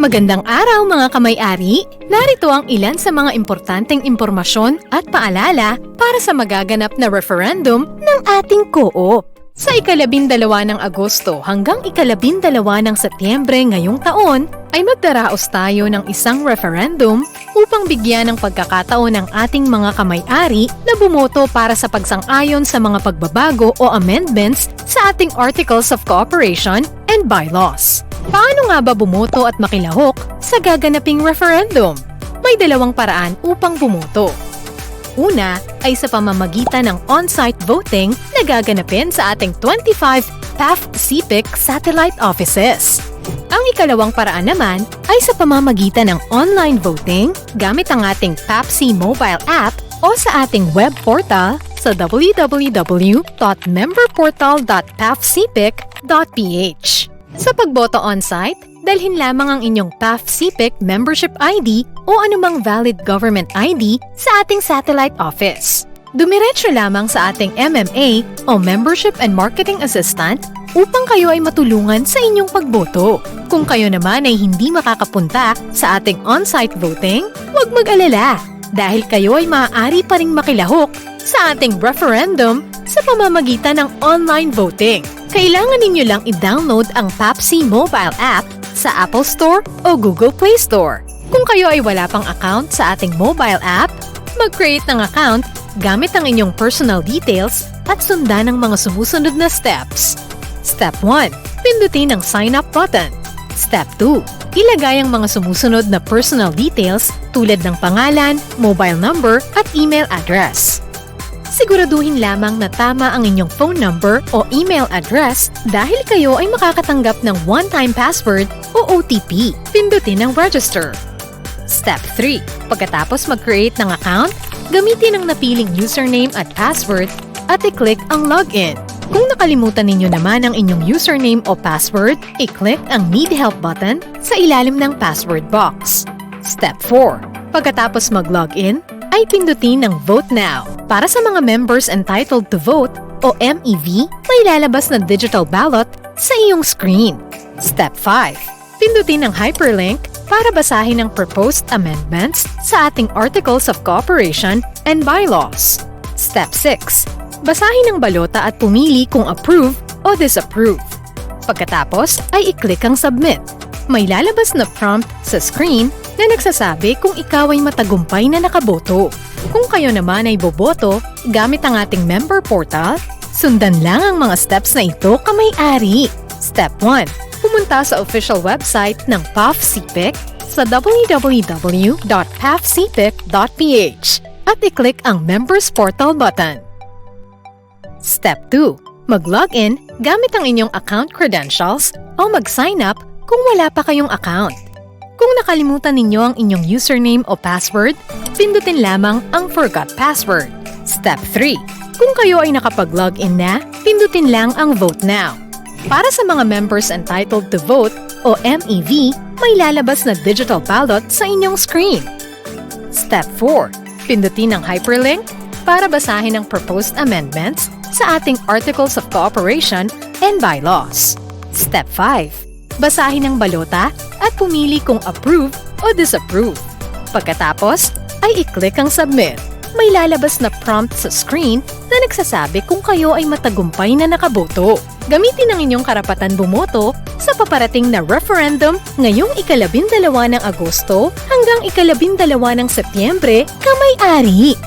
Magandang araw mga kamay-ari! Narito ang ilan sa mga importanteng impormasyon at paalala para sa magaganap na referendum ng ating co-op. Sa ikalabindalawa ng Agosto hanggang ikalabindalawa ng Setyembre ngayong taon ay magdaraos tayo ng isang referendum upang bigyan ng pagkakataon ng ating mga kamay-ari na bumoto para sa pagsang-ayon sa mga pagbabago o amendments sa ating Articles of Cooperation and Bylaws. Paano nga ba bumoto at makilahok sa gaganaping referendum? May dalawang paraan upang bumoto. Una ay sa pamamagitan ng on-site voting na gaganapin sa ating 25 PAF CPIC satellite offices. Ang ikalawang paraan naman ay sa pamamagitan ng online voting gamit ang ating PAPC mobile app o sa ating web portal sa www.memberportal.pafcpic.ph. Sa pagboto on-site, dalhin lamang ang inyong PAF CPIC membership ID o anumang valid government ID sa ating satellite office. Dumiretso lamang sa ating MMA o Membership and Marketing Assistant upang kayo ay matulungan sa inyong pagboto. Kung kayo naman ay hindi makakapunta sa ating on-site voting, huwag mag-alala dahil kayo ay maaari pa ring makilahok sa ating referendum sa pamamagitan ng online voting. Kailangan ninyo lang i-download ang Papsi mobile app sa Apple Store o Google Play Store. Kung kayo ay wala pang account sa ating mobile app, mag-create ng account gamit ang inyong personal details at sundan ang mga sumusunod na steps. Step 1. Pindutin ang Sign Up button. Step 2. Ilagay ang mga sumusunod na personal details tulad ng pangalan, mobile number at email address. Siguraduhin lamang na tama ang inyong phone number o email address dahil kayo ay makakatanggap ng one-time password o OTP. Pindutin ang register. Step 3. Pagkatapos mag-create ng account, gamitin ang napiling username at password at i-click ang login. Kung nakalimutan ninyo naman ang inyong username o password, i-click ang Need Help button sa ilalim ng password box. Step 4. Pagkatapos mag-login, ay pindutin ang Vote Now. Para sa mga members entitled to vote o MEV, may lalabas na digital ballot sa iyong screen. Step 5. Pindutin ang hyperlink para basahin ang proposed amendments sa ating Articles of Cooperation and Bylaws. Step 6. Basahin ang balota at pumili kung approve o disapprove. Pagkatapos ay i-click ang Submit. May lalabas na prompt sa screen na nagsasabi kung ikaw ay matagumpay na nakaboto. Kung kayo naman ay boboto gamit ang ating member portal, sundan lang ang mga steps na ito kamay-ari. Step 1. Pumunta sa official website ng PAF CPIC sa www.pafcpic.ph at i-click ang Members Portal button. Step 2. Mag-login gamit ang inyong account credentials o mag-sign up kung wala pa kayong account. Nakalimutan ninyo ang inyong username o password, pindutin lamang ang Forgot Password. Step 3. Kung kayo ay nakapag-login na, pindutin lang ang Vote Now. Para sa mga members entitled to vote o MEV, may lalabas na digital ballot sa inyong screen. Step 4. Pindutin ang hyperlink para basahin ang proposed amendments sa ating Articles of Cooperation and Bylaws. Step 5. Basahin ang balota at pumili kung approve o disapprove. Pagkatapos, ay i-click ang Submit. May lalabas na prompt sa screen na nagsasabi kung kayo ay matagumpay na nakaboto. Gamitin ang inyong karapatan bumoto sa paparating na referendum ngayong ikalabindalawa ng Agosto hanggang ikalabindalawa ng Setyembre kamay-ari.